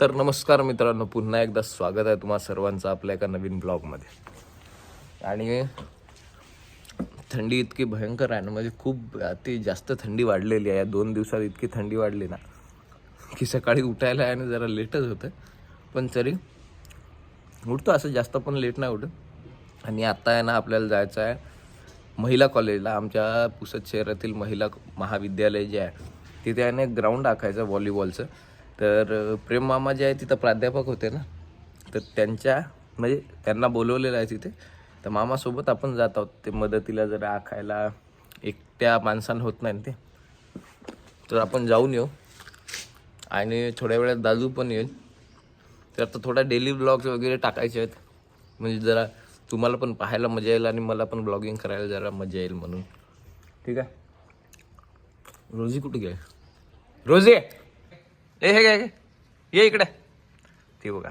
तर नमस्कार मित्रांनो पुन्हा एकदा स्वागत आहे तुम्हा सर्वांचं आपल्या एका नवीन ब्लॉगमध्ये. आणि थंडी इतकी भयंकर आहे ना म्हणजे खूप अति जास्त थंडी वाढलेली आहे. या दोन दिवसात इतकी थंडी वाढली ना की सकाळी उठायला आहे आणि जरा लेटच होतं. पण तरी उठतो असं जास्त पण लेट नाही उठत. आणि आत्ता आहे ना आपल्याला जायचं आहे महिला कॉलेजला. आमच्या पुसद शहरातील महिला महाविद्यालय जे आहे तिथे आहे ना एक ग्राउंड आखायचं व्हॉलीबॉलचं तर प्रेम मामा जे आहे तिथं प्राध्यापक होते ना तर त्यांच्या म्हणजे त्यांना बोलवलेलं आहे तिथे. तर मामासोबत आपण जात आहोत ते मदतीला जरा आखायला. एकट्या माणसानं होत नाही ते. तर आपण जाऊन येऊ. आणि थोड्या वेळात दादू पण येईल. तर आता थोडा डेली ब्लॉग्स वगैरे टाकायचे आहेत. म्हणजे जरा तुम्हाला पण पाहायला मजा येईल आणि मला पण ब्लॉगिंग करायला जरा मजा येईल म्हणून. ठीक आहे? रोजी कुठे गेली? रोजी! ए हे काय ये इकडे. ते बघा.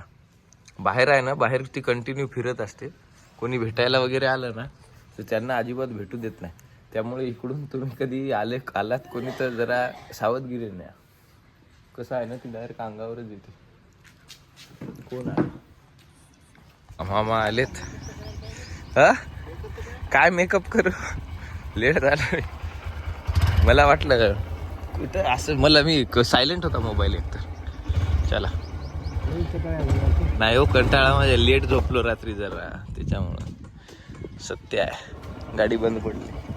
बाहेर आहे ना बाहेर ती कंटिन्यू फिरत असते. कोणी भेटायला वगैरे आलं ना तर त्यांना अजिबात भेटू देत नाही. त्यामुळे इकडून तुम्ही कधी आले आलात कोणी तर जरा सावधगिरी नाही कसं आहे ना ती डायरेक्ट अंगावरच येते. कोण आहे? मामा आलेत. हा? काय मेकअप करू? लेट झालं मला वाटलं इथं असं मला मी सायलेंट होता मोबाईल एकतर चला. नाही हो कंटाळा माझ्या. लेट झोपलो रात्री जरा. त्याच्यामुळं सत्य आहे. गाडी बंद पडली.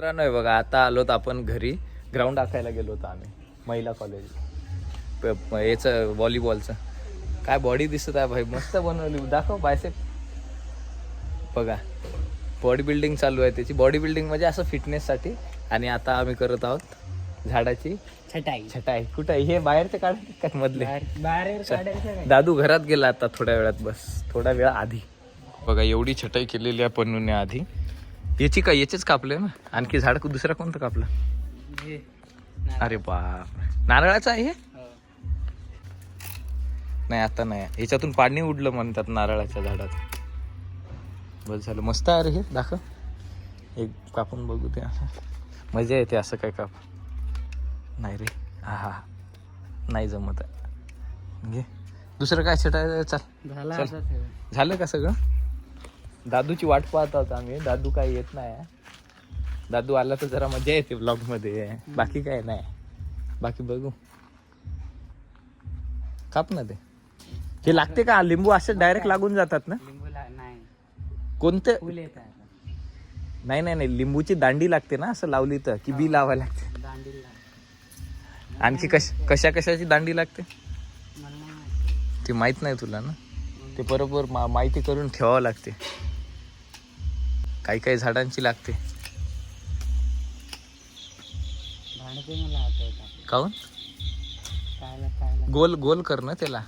मित्रांनो हे बघा आता आलोत आपण घरी. ग्राउंड आखायला गेलो होतो आम्ही महिला कॉलेज याचं व्हॉलीबॉलचं काय बॉडी दिसत आहे भाई मस्त बनवली. दाखव बायसेप बघा बॉडी बिल्डिंग चालू आहे त्याची. बॉडी बिल्डिंग म्हणजे असं फिटनेससाठी आणि आता आम्ही करत आहोत झाडाची छटाई. छटाई. कुठं? आहे? हे बाहेरचे काय मधले? बाहेर दादू घरात गेला आता थोड्या वेळात बस. थोड्या वेळा आधी. बघा एवढी छटाई केलेली आहे पन्नूने आधी. याची काय याचेच कापले ना? आणखी झाड को- दुसरं कोणतं कापलं? अरे बाप नारळाचं आहे हे. नाही आता नाही. याच्यातून पाणी उडलं म्हणतात नारळाच्या झाडात. बस झालं. मस्त आहे रे हे. दाखव. एक कापून बघू ते असं मजा येते असं काय काप. नाही रे. हा हा. नाही जमत आहे. घे. दुसरं काय छटाय चाल. झालं का सगळं? दादूची वाट पाहत आहोत आम्ही. दादू काय येत नाही दादू आला तर जरा मजा येते ब्लॉगमध्ये. बाकी काय नाही. बाकी बघू. काप ना ते. हे लागते का? लिंबू असे डायरेक्ट लागून जातात ना? कोणते? नाही नाही नाही. लिंबूची दांडी लागते ना असं लावली तर की बी लावायला लागते. आणखी कश कशा कशाची दांडी लागते. ती माहीत नाही तुला ना? ते बरोबर माहिती करून ठेवावं लागते. काही काही झाडांची लागते. काऊन? गोल गोल कर ना त्याला.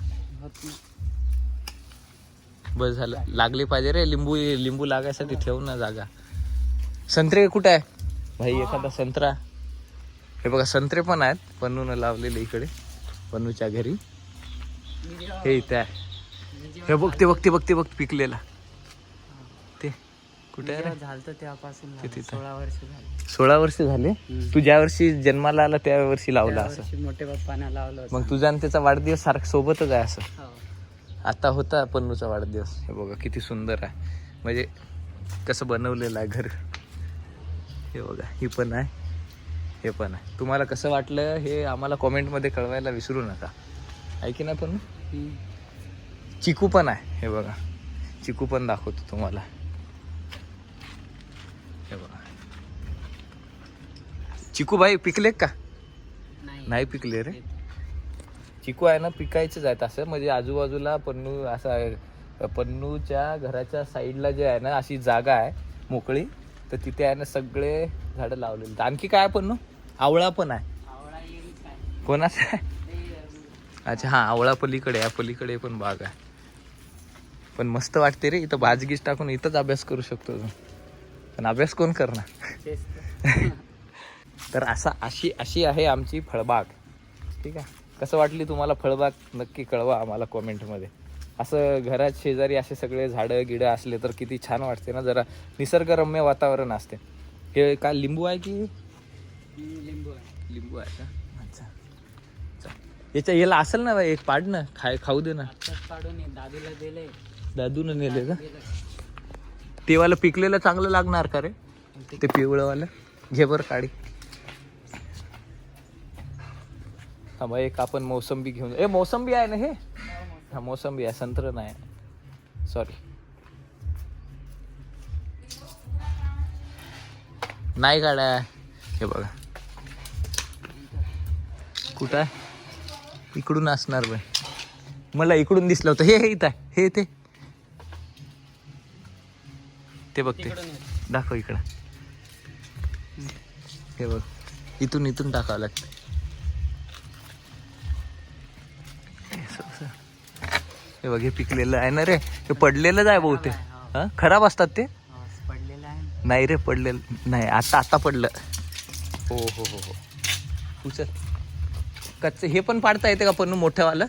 बस झालं. लागली पाहिजे रे. लिंबू लिंबू लागायसाठी ठेव ना जागा. संत्रे कुठे आहे? भाई एखादा संत्रा. हे बघा संत्रे पण आहेत. पन्नून लावलेले इकडे. पन्नूच्या घरी. हे इथे आहे. हे बघ ते बघ ते बघ पिकलेला. कुठे आहे रे? झालं तेव्हापासून ते लावलं. तिथं. सोळा वर्ष झाली. सोळा वर्ष झाले? तू ज्या वर्षी जन्माला आला त्या वर्षी लावला असं? वर्षी मोठे पप्पाने लावलं होतं. मग तुझा आणि त्याचा वाढदिवस सारखं सोबतच आहे असं? हो. आता होता पन्नूचा वाढदिवस. हे बघा किती सुंदर आहे. म्हणजे कसं बनवलेलं आहे घर. हे बघा ही पण आहे. हे पण आहे. तुम्हाला कसं वाटलं हे आम्हाला कॉमेंटमध्ये कळवायला विसरू नका. आहे की नाही पण हम्म. चिकू पण आहे. हे बघा चिकू पण दाखवतो तुम्हाला. हे बघा. चिकू भाई पिकले का? नाही. पिकले रे. चिकू आहे ना पिकायचेच आहेत. असं म्हणजे आजूबाजूला पन्नू असा पन्नूच्या घराच्या साईडला जे आहे ना अशी जागा आहे मोकळी तर तिथे आहे ना सगळे झाडं लावलेली. आणखी काय आहे पन्नू? आवळा पण आहे. कोणाचा आहे? अच्छा हा आवळा पलीकडे या पलीकडे पण बाग आहे. पण मस्त वाटते रे इथं बाजगीच टाकून इथंच अभ्यास करू शकतो तू. पण अभ्यास कोण करणार? तर. असा अशी अशी आहे आमची फळबाग. ठीक आहे? कसं वाटली तुम्हाला फळबाग? नक्की कळवा आम्हाला कॉमेंटमध्ये. असं घरात शेजारी असे सगळे झाडं गिडं असले तर किती छान वाटते ना? जरा निसर्गरम्य वातावरण असते. हे काय लिंबू आहे की? लिंबू आहे. लिंबू आहे का? अच्छा. याच्या याला असेल ना एक पाड ना खाय खाऊ दे ना. दादूला दिले दादून नेले का? ते वाला पिकलेलं चांगलं लागणार का रे? ते पिवळंवालं. घे बरं काढी. हा मग एक आपण मोसंबी घेऊन ए मोसंबी आहे ना हे? हा मोसंबी आहे संत्र नाही. सॉरी नाही काढा. हे बघा. कुठं? आहे इकडून असणार बाई मला इकडून दिसलं होतं. हे हे इथं आहे. हे ते ते बघ ते. दाखव इकडं. हे बघ. इथून इथून टाकावं लागतं. हे बघ हे पिकलेलं आहे ना रे. हे पडलेलंच आहे बहुतेक. हा. खराब असतात ते? पडलेला आहे. नाही रे पडलेलं नाही. आता आता पडलं. हो हो हो हो. उचल. कच्चे हे पण पाडता येते का पण मोठ्यावालं?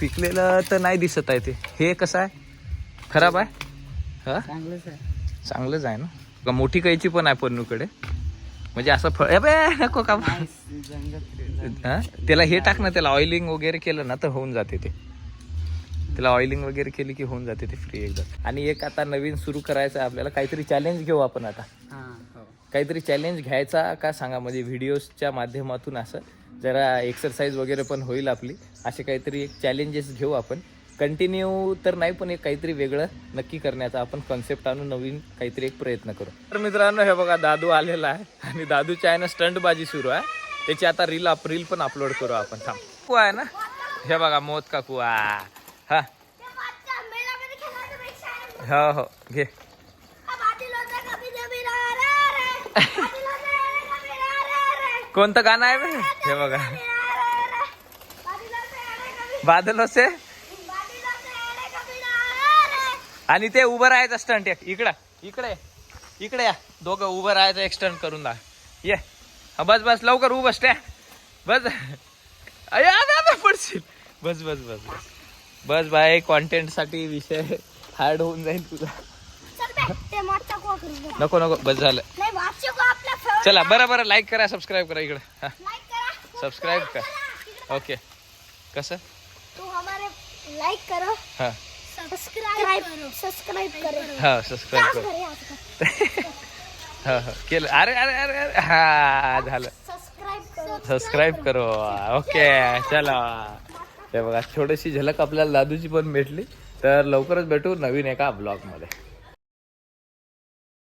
पिकलेलं तर नाही दिसत आहे ते. हे कसं आहे? खराब आहे? हा? चांगलंच आहे. चांगलंच आहे ना? का मोठी कैची पण आहे पन्नूकडे? म्हणजे असं फळ ए बे, नको का? हा? त्याला हे टाक ना त्याला ऑइलिंग वगैरे केलं ना तर होऊन जाते ते. त्याला ऑइलिंग वगैरे केली की होऊन जाते ते फ्री एकदम. आणि एक आता नवीन सुरू करायचं आहे आपल्याला काहीतरी चॅलेंज घेऊ आपण आता. हो काहीतरी चॅलेंज घ्यायचा का सांगा? म्हणजे व्हिडिओजच्या माध्यमातून असं जरा एक्सरसाइज वगैरे पण होईल आपली. असे काहीतरी एक चॅलेंजेस घेऊ आपण. कंटिन्यू तर नाही पण एक काहीतरी वेगळं नक्की करण्याचा आपण कॉन्सेप्ट आणून नवीन काहीतरी एक प्रयत्न करू. तर मित्रांनो हे बघा दादू आलेला आहे आणि दादूच्या आहे ना स्टंटबाजी सुरू आहे. त्याची आता रील आप रील पण अपलोड करू आपण. थांब. काकू आहे ना? हे बघा मोत का कुआ हा. हो हो. घे. कोणतं गाणं आहे हे बघा. बादल से आणि ते उभं राहायचं स्टंट एक. इकडं. इकडे. इकडे या. दोघं उभं राहायचं एक स्टंट करून दा ये. बस बस लवकर उभं स्टॅ बस. अबे, पडशील. बस बस बस बस. बस बाय कॉन्टेंटसाठी विषय हार्ड होऊन जाईल तुझा. नको नको बस झालं. चला बरं बरं लाईक करा सबस्क्राईब करा इकडं. हा. सबस्क्राईब कर. ओके कसं? तो हमारे लाइक करो. हा. सब्सक्राइब सब्सक्राइब करो. हा सबस्क्राईब कर. करे आपका हा हा. केलं. अरे अरे अरे अरे. हा झालं. सब्सक्राइब करो. सबस्क्राईब करो. ओके चला. हे बघा छोटीशी झलक आपल्याला दादूची पण भेटली. तर लवकरच भेटू नवीन एका ब्लॉगमध्ये